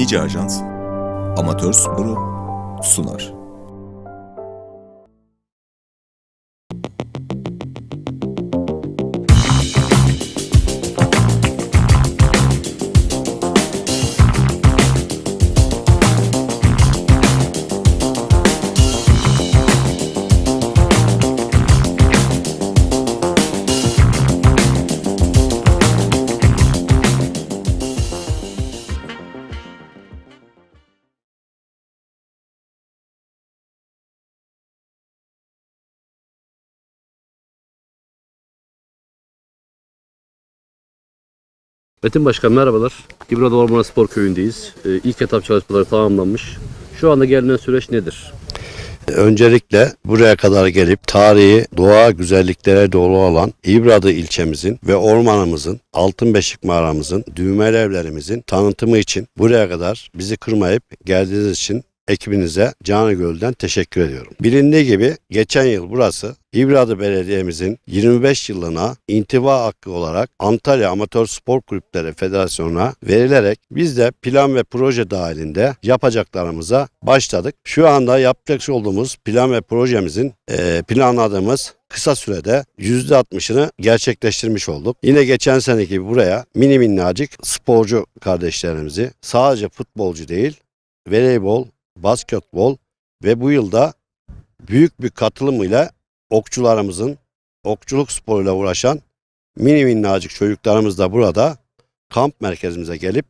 Nice Ajans Amatör Sporu sunar. Metin Başkan merhabalar. İbrada Orman Spor Köyü'ndeyiz. Ee, ilk etap çalışmaları tamamlanmış. Şu anda gelinen süreç nedir? Öncelikle buraya kadar gelip tarihi doğa güzelliklere dolu olan İbradı ilçemizin ve ormanımızın, Altınbeşik mağaramızın, düğmeli evlerimizin tanıtımı için buraya kadar bizi kırmayıp geldiğiniz için ekibinize Canı Göl'den teşekkür ediyorum. Bilindiği gibi geçen yıl burası İbradı Belediye'mizin 25 yılına intiba hakkı olarak Antalya Amatör Spor Kulüpleri Federasyonu'na verilerek biz de plan ve proje dahilinde yapacaklarımıza başladık. Şu anda yapacak olduğumuz plan ve projemizin eee, planladığımız kısa sürede %60'ını gerçekleştirmiş olduk. Yine geçen seneki buraya mini minnacık sporcu kardeşlerimizi sadece futbolcu değil voleybol, basketbol ve bu yılda büyük bir katılımıyla okçularımızın okçuluk sporuyla uğraşan mini minnacık çocuklarımız da burada kamp merkezimize gelip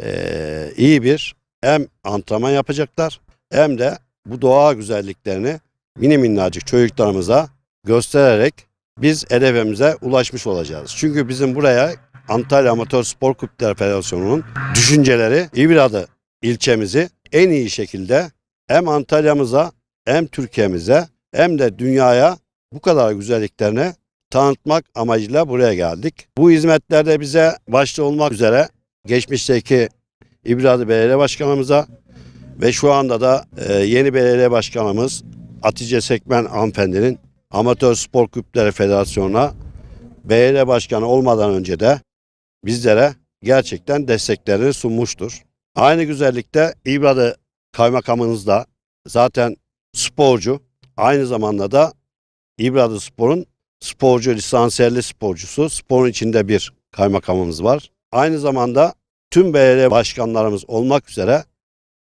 eee, iyi bir hem antrenman yapacaklar hem de bu doğa güzelliklerini mini minnacık çocuklarımıza göstererek biz hedefimize ulaşmış olacağız. Çünkü bizim buraya Antalya Amatör Spor Kulüpleri Federasyonu'nun düşünceleri İbradı ilçemizi en iyi şekilde hem Antalya'mıza hem Türkiye'mize hem de dünyaya bu kadar güzelliklerini tanıtmak amacıyla buraya geldik. Bu hizmetlerde bize başta olmak üzere geçmişteki İbradı Belediye Başkanımıza ve şu anda da e, yeni belediye başkanımız Hatice Sekmen hanımefendinin Amatör Spor Kulüpleri Federasyonu'na belediye başkanı olmadan önce de bizlere gerçekten desteklerini sunmuştur. Aynı güzellikte İbradı kaymakamınız da zaten sporcu. Aynı zamanda da İbradı Spor'un sporcu, lisansiyerli sporcusu. Sporun içinde bir kaymakamımız var. Aynı zamanda tüm belediye başkanlarımız olmak üzere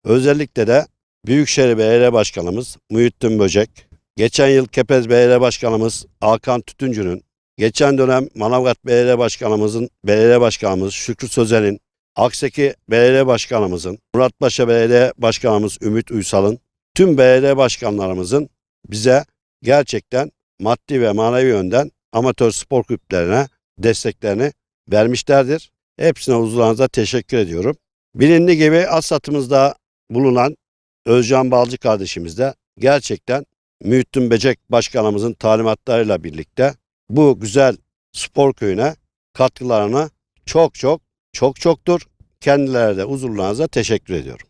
özellikle de Büyükşehir Belediye Başkanımız Muhittin Böcek, geçen yıl Kepez Belediye Başkanımız Hakan Tütüncü'nün, geçen dönem Manavgat Belediye Başkanımızın, Belediye Başkanımız Şükrü Sözen'in, Akseki Belediye Başkanımızın, Muratpaşa Belediye Başkanımız Ümit Uysal'ın, tüm belediye başkanlarımızın bize gerçekten maddi ve manevi yönden amatör spor kulüplerine desteklerini vermişlerdir. Hepsine huzurlarınıza teşekkür ediyorum. Bilindiği gibi Asat'ımızda bulunan Özcan Balcı kardeşimiz de gerçekten Mühittin Becek Başkanımızın talimatlarıyla birlikte bu güzel spor köyüne katkılarını çok çok çok çoktur. Kendilerine de huzurlarınıza teşekkür ediyorum.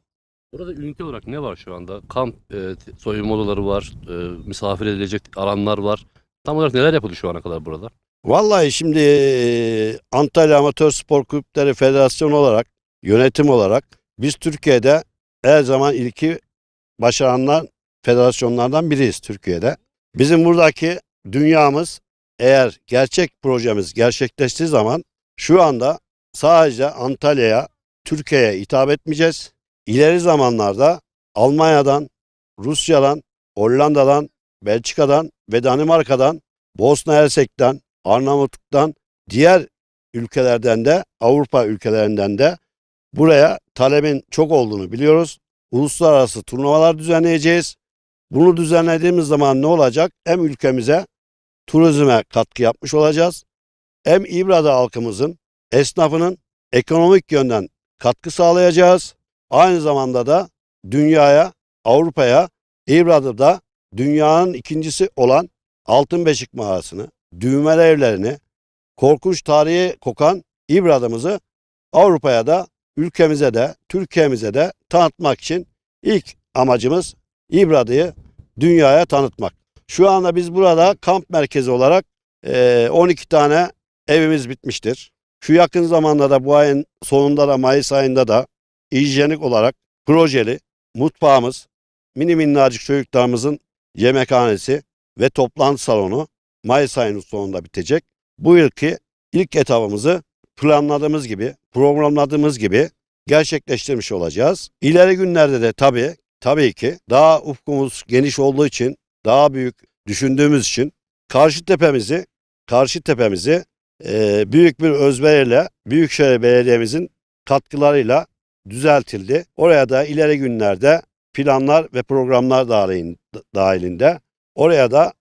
Burada ünite olarak ne var şu anda? Kamp e, soyunma odaları var, e, misafir edilecek alanlar var. Tam olarak neler yapıldı şu ana kadar burada? Vallahi şimdi e, Antalya Amatör Spor Kulüpleri Federasyonu olarak, yönetim olarak biz Türkiye'de her zaman ilki başaranlar federasyonlardan biriyiz Türkiye'de. Bizim buradaki dünyamız eğer gerçek projemiz gerçekleştiği zaman şu anda sadece Antalya'ya, Türkiye'ye hitap etmeyeceğiz. İleri zamanlarda Almanya'dan, Rusya'dan, Hollanda'dan, Belçika'dan ve Danimarka'dan, Bosna Hersek'ten, Arnavutluk'tan, diğer ülkelerden de, Avrupa ülkelerinden de buraya talebin çok olduğunu biliyoruz. Uluslararası turnuvalar düzenleyeceğiz. Bunu düzenlediğimiz zaman ne olacak? Hem ülkemize turizme katkı yapmış olacağız. Hem İbrada halkımızın, esnafının ekonomik yönden katkı sağlayacağız. Aynı zamanda da dünyaya, Avrupa'ya, İbrada'da dünyanın ikincisi olan Altınbeşik mağarasını, düğmeli evlerini, korkunç tarihi kokan İbrada'mızı Avrupa'ya da, ülkemize de, Türkiye'mize de tanıtmak için ilk amacımız İbrada'yı dünyaya tanıtmak. Şu anda biz burada kamp merkezi olarak eee, 12 tane evimiz bitmiştir. Şu yakın zamanda da bu ayın sonunda da Mayıs ayında da hijyenik olarak projeli mutfağımız, mini minnacık çocuklarımızın yemekhanesi ve toplantı salonu Mayıs ayının sonunda bitecek. Bu yılki ilk etabımızı planladığımız gibi, programladığımız gibi gerçekleştirmiş olacağız. İleri günlerde de tabii, tabii ki daha ufkumuz geniş olduğu için, daha büyük düşündüğümüz için karşı tepemizi, karşı tepemizi eee, büyük bir özveriyle Büyükşehir Belediye'mizin katkılarıyla düzeltildi. Oraya da ileri günlerde planlar ve programlar dahilin- dahilinde oraya da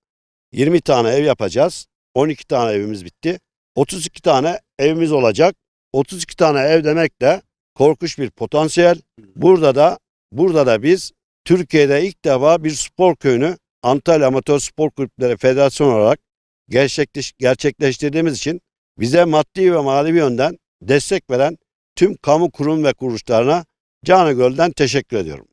20 tane ev yapacağız. 12 tane evimiz bitti. 32 tane evimiz olacak. 32 tane ev demek de korkunç bir potansiyel. Burada da burada da biz Türkiye'de ilk defa bir spor köyünü Antalya Amatör Spor Kulüpleri Federasyonu olarak gerçekleş, gerçekleştirdiğimiz için bize maddi ve manevi yönden destek veren tüm kamu kurum ve kuruluşlarına canı gölden teşekkür ediyorum.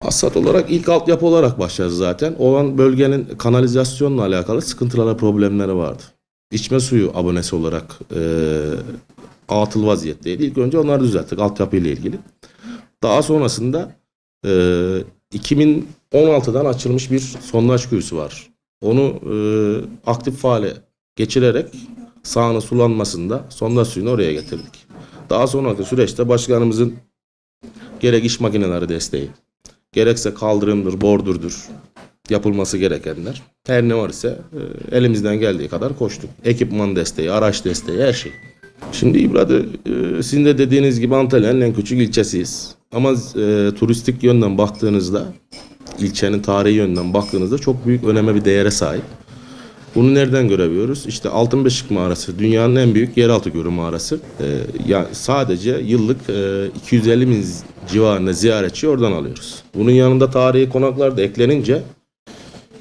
Asat olarak ilk altyapı olarak başlarız zaten. O an bölgenin kanalizasyonla alakalı sıkıntılara problemleri vardı. İçme suyu abonesi olarak e, atıl vaziyetteydi. İlk önce onları düzelttik altyapı ile ilgili. Daha sonrasında e, 2016'dan açılmış bir sondaj kuyusu var. Onu e, aktif faale geçirerek sahanın sulanmasında sondaj suyunu oraya getirdik. Daha sonraki süreçte başkanımızın gerek iş makineleri desteği, gerekse kaldırımdır, bordurdur yapılması gerekenler. Her ne var ise e, elimizden geldiği kadar koştuk. Ekipman desteği, araç desteği, her şey. Şimdi İbradı e, sizin de dediğiniz gibi Antalya'nın en küçük ilçesiyiz. Ama e, turistik yönden baktığınızda, ilçenin tarihi yönden baktığınızda çok büyük öneme bir değere sahip. Bunu nereden görebiliyoruz? İşte Altınbeşik Mağarası dünyanın en büyük yeraltı gölü mağarası. Ee, ya sadece yıllık e, 250 bin civarında ziyaretçi oradan alıyoruz. Bunun yanında tarihi konaklar da eklenince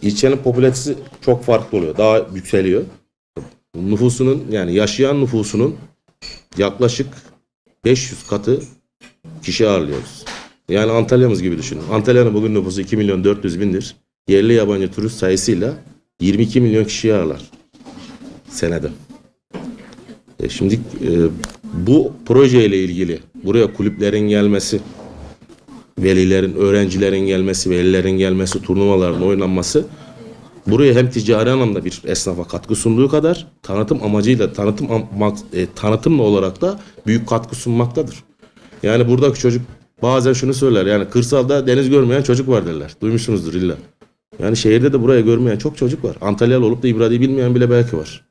ilçenin popülasyonu çok farklı oluyor. Daha yükseliyor. Nüfusunun yani yaşayan nüfusunun yaklaşık 500 katı kişi ağırlıyoruz. Yani Antalya'mız gibi düşünün. Antalya'nın bugün nüfusu 2 milyon 400 bindir. Yerli yabancı turist sayısıyla 22 milyon kişiyi ağırlar senede. E şimdi e, bu projeyle ilgili buraya kulüplerin gelmesi, velilerin, öğrencilerin gelmesi, velilerin gelmesi, turnuvaların oynanması buraya hem ticari anlamda bir esnafa katkı sunduğu kadar tanıtım amacıyla tanıtım e, tanıtımla olarak da büyük katkı sunmaktadır. Yani buradaki çocuk bazen şunu söyler yani kırsalda deniz görmeyen çocuk var derler. Duymuşsunuzdur illa. Yani şehirde de buraya görmeyen çok çocuk var. Antalyalı olup da İbradi'yi bilmeyen bile belki var.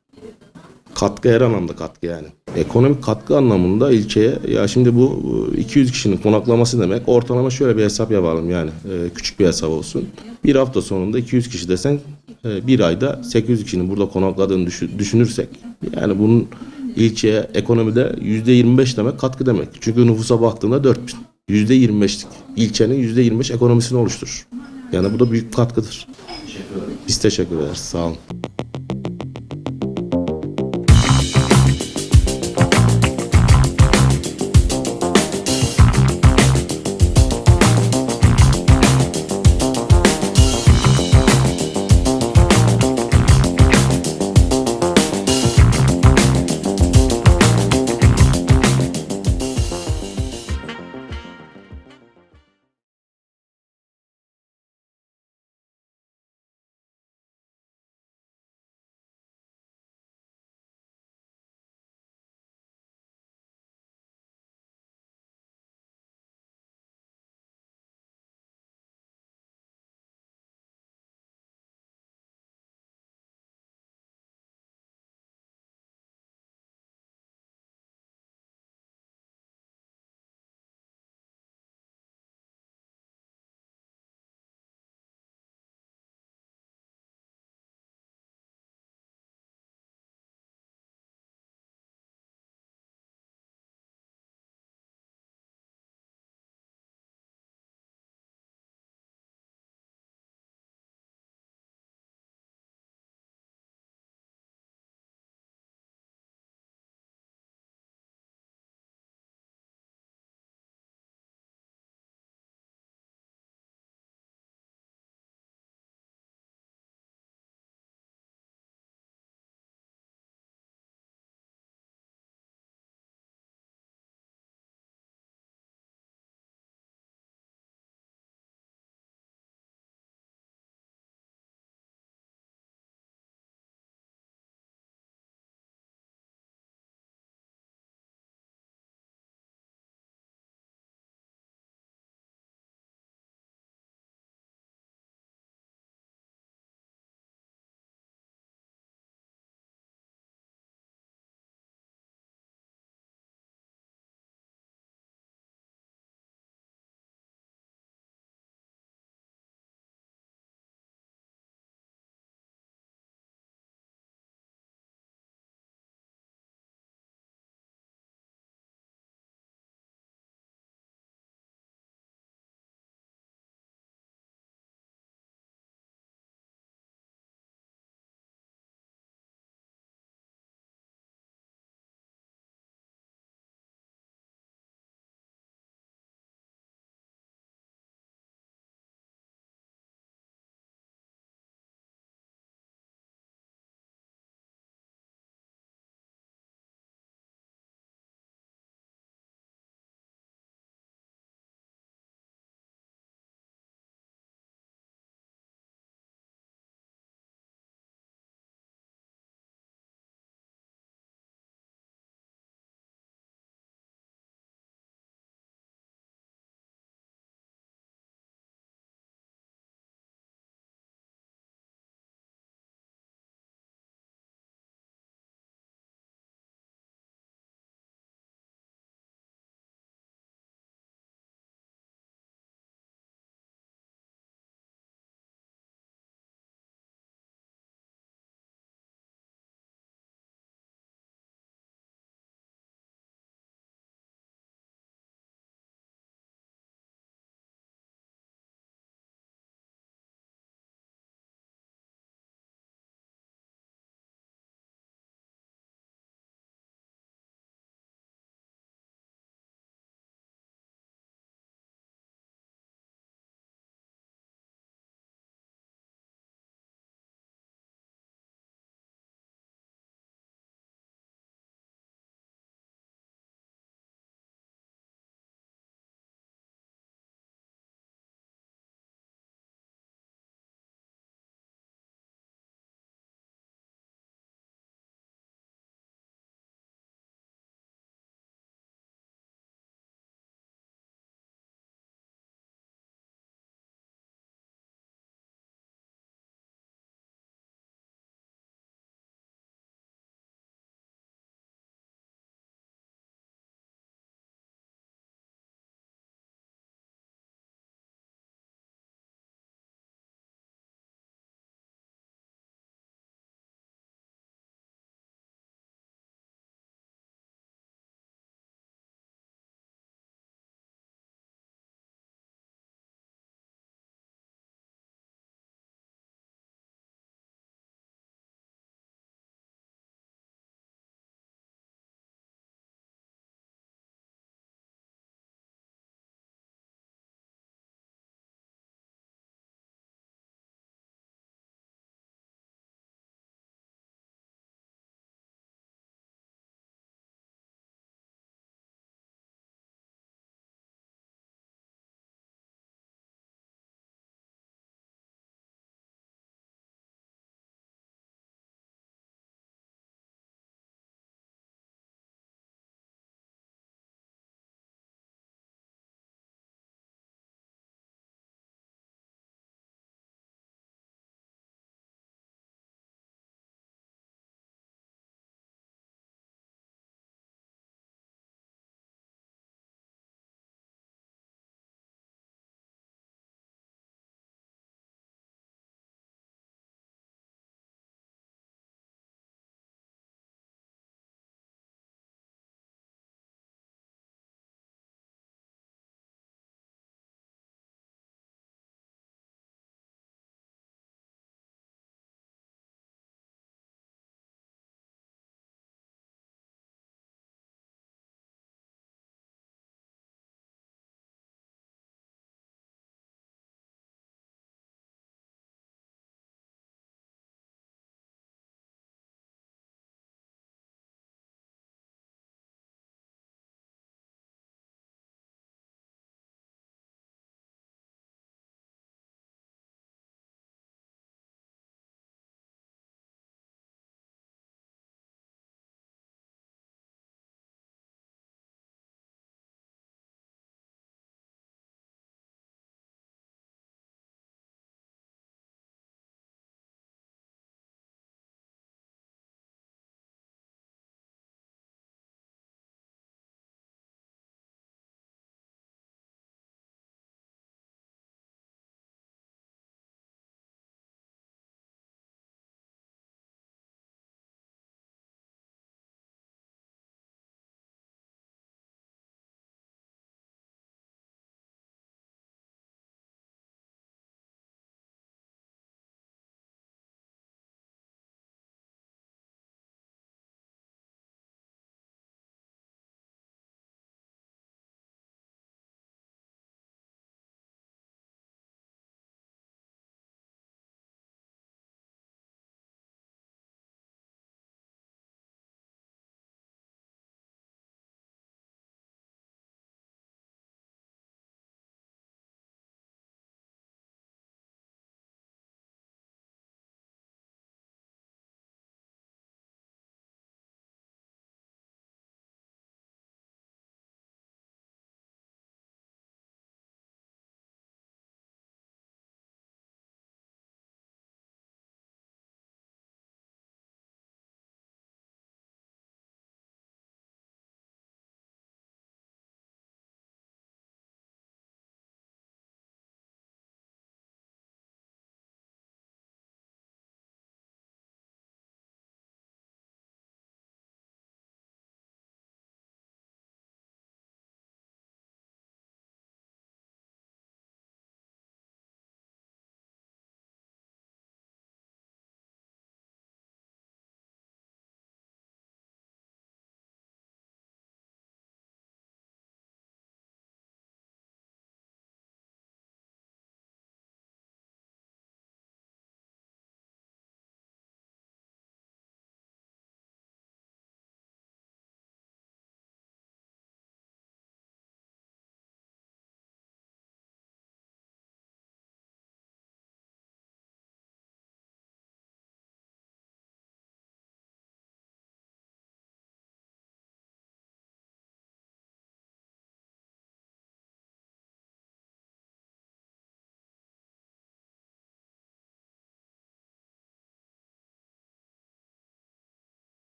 Katkı her anlamda katkı yani. Ekonomik katkı anlamında ilçeye ya şimdi bu e, 200 kişinin konaklaması demek ortalama şöyle bir hesap yapalım yani e, küçük bir hesap olsun. Bir hafta sonunda 200 kişi desen e, bir ayda 800 kişinin burada konakladığını düşü- düşünürsek yani bunun ilçeye ekonomide %25 demek katkı demek. Çünkü nüfusa baktığında 4000. %25'lik ilçenin %25 ekonomisini oluşturur. Yani bu da büyük katkıdır. Biz teşekkür ederiz. Sağ olun.